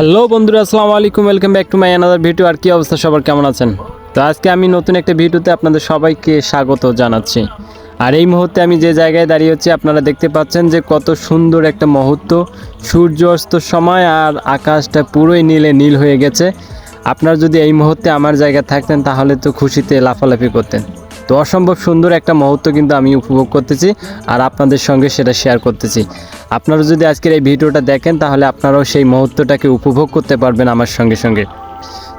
Hello বন্ধুরা, আসসালামু আলাইকুম welcome back to my another video আর কি অবস্থা, সবার কেমন আছেন? তো আজকে আমি নতুন একটা ভিডিওতে আপনাদের সবাইকে স্বাগত জানাচ্ছি। আর এই মুহূর্তে আমি যে জায়গায় দাঁড়িয়ে আছি আপনারা দেখতে পাচ্ছেন যে কত সুন্দর একটা মুহূর্ত। সূর্য অস্তর সময় আর আকাশটা পুরোই নীলে নীল হয়ে গেছে। আপনারা যদি এই মুহূর্তে আমার জায়গায় থাকতেন, তাহলে তো খুশিতে লাফালাফি করতেন। তো অসম্ভব সুন্দর একটা মুহূর্ত কিন্তু আমি উপভোগ করতেছি আর আপনাদের সঙ্গে সেটা শেয়ার করতেছি। আপনারা যদি আজকের এই ভিডিওটা দেখেন, তাহলে আপনারাও সেই মুহূর্তটাকে উপভোগ করতে পারবেন আমার সঙ্গে সঙ্গে।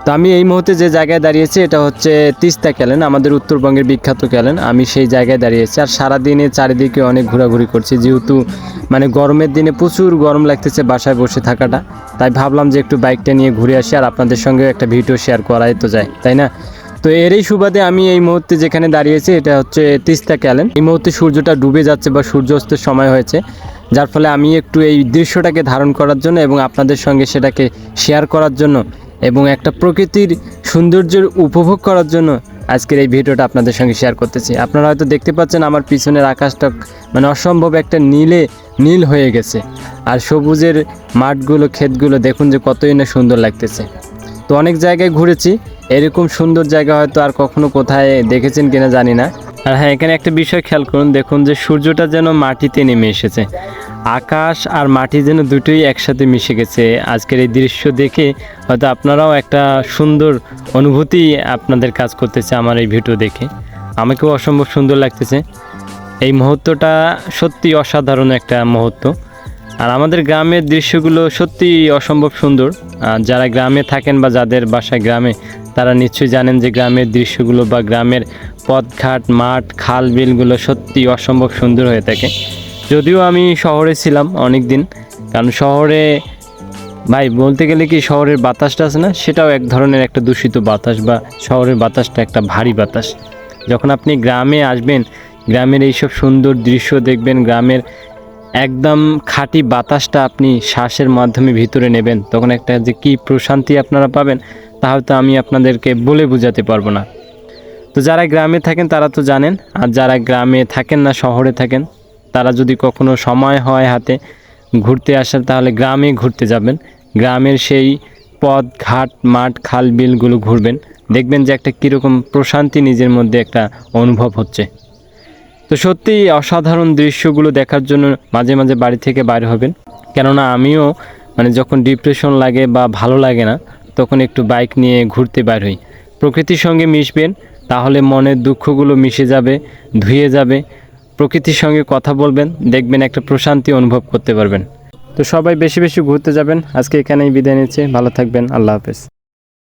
তো আমি এই মুহূর্তে যে জায়গায় দাঁড়িয়েছি, এটা হচ্ছে তিস্তা ক্যালেন, আমাদের উত্তরবঙ্গের বিখ্যাত ক্যালেন। আমি সেই জায়গায় দাঁড়িয়েছি আর সারাদিনে চারিদিকে অনেক ঘোরাঘুরি করছি, যেহেতু মানে গরমের দিনে প্রচুর গরম লাগতেছে বাসায় বসে থাকাটা। তাই ভাবলাম যে একটু বাইকটা নিয়ে ঘুরে আসি আর আপনাদের সঙ্গে একটা ভিডিও শেয়ার করাই তো যায়, তাই না? তো এরই সুবাদে আমি এই মুহূর্তে যেখানে দাঁড়িয়েছি, এটা হচ্ছে তিস্তা ক্যালেন। এই মুহূর্তে সূর্যটা ডুবে যাচ্ছে বা সূর্যাস্তের সময় হয়েছে, যার ফলে আমি একটু এই দৃশ্যটাকে ধারণ করার জন্য এবং আপনাদের সঙ্গে সেটাকে শেয়ার করার জন্য এবং একটা প্রকৃতির সৌন্দর্যের উপভোগ করার জন্য আজকের এই ভিডিওটা আপনাদের সঙ্গে শেয়ার করতেছি। আপনারা হয়তো দেখতে পাচ্ছেন আমার পিছনের আকাশটা মানে অসম্ভব একটা নীলে, নীল হয়ে গেছে। আর সবুজের মাঠগুলো, ক্ষেতগুলো দেখুন যে কতই না সুন্দর লাগতেছে। তো অনেক জায়গায় ঘুরেছি। এরকম সুন্দর জায়গা হয়তো আর কখনো কোথায় দেখেছেন কিনা জানি না। আর হ্যাঁ এখানে একটা বিষয় খেয়াল করুন। দেখুন যে সূর্যটা যেন মাটিতে নেমে এসেছে। আকাশ আর মাটি যেন দুটোই একসাথে মিশে গেছে। আজকের এই দৃশ্য দেখে হয়তো আপনারাও একটা সুন্দর অনুভূতি আপনাদের কাজ করতেছে আমার এই ভিডিও দেখে। আমাকেও অসম্ভব সুন্দর লাগতেছে। এই মুহূর্তটা সত্যি অসাধারণ একটা মুহূর্ত। আর আমাদের গ্রামের দৃশ্যগুলো সত্যি অসম্ভব সুন্দর। যারা গ্রামে থাকেন বা যাদের বাসায় গ্রামে, তারা নিশ্চয়ই জানেন যে গ্রামের দৃশ্যগুলো বা গ্রামের পথঘাট, মাঠ, খাল, বিলগুলো সত্যি অসম্ভব সুন্দর হয়ে থাকে। যদিও আমি শহরে ছিলাম অনেক দিন কারণ শহরে, ভাই, বলতে গেলে কি শহরের বাতাসটা আছে না, সেটাও এক ধরনের একটা দূষিত বাতাস বা শহরের বাতাসটা একটা ভারী বাতাস। যখন আপনি গ্রামে আসবেন, গ্রামের এইসব সুন্দর দৃশ্য দেখবেন, গ্রামের একদম খাঁটি বাতাসটা আপনি শ্বাসের মাধ্যমে ভিতরে নেবেন। তখন একটা যে কী প্রশান্তি আপনারা পাবেন, তা হয়তো আমি আপনাদেরকে বলে বোঝাতে পারব না। তো যারা গ্রামে থাকেন, তারা তো জানেন, আর যারা গ্রামে থাকেন না, শহরে থাকেন, তারা যদি কখনো সময় হয় হাতে ঘুরতে আসার, তাহলে গ্রামে ঘুরতে যাবেন। গ্রামের সেই পথ, ঘাট, মাঠ, খাল, বিলগুলো ঘুরবেন। দেখবেন যে একটা কীরকম প্রশান্তি নিজের মধ্যে একটা অনুভব হচ্ছে। তো সত্যি অসাধারণ দৃশ্যগুলো দেখার জন্য মাঝে মাঝে বাড়ি থেকে বাইরে হবেন। কেননা আমিও মানে যখন ডিপ্রেশন লাগে বা ভালো লাগে না, তখন একটু বাইক নিয়ে ঘুরতে বাইর হই। প্রকৃতির সঙ্গে মিশবেন, তাহলে মনের দুঃখগুলো মিশে যাবে, ধুয়ে যাবে। প্রকৃতির সঙ্গে কথা বলবেন, দেখবেন একটা প্রশান্তি অনুভব করতে পারবেন। তো সবাই বেশি বেশি ঘুরতে যাবেন। আজকে এখানেই বিদায় নিচ্ছে। ভালো থাকবেন। আল্লাহ হাফেজ।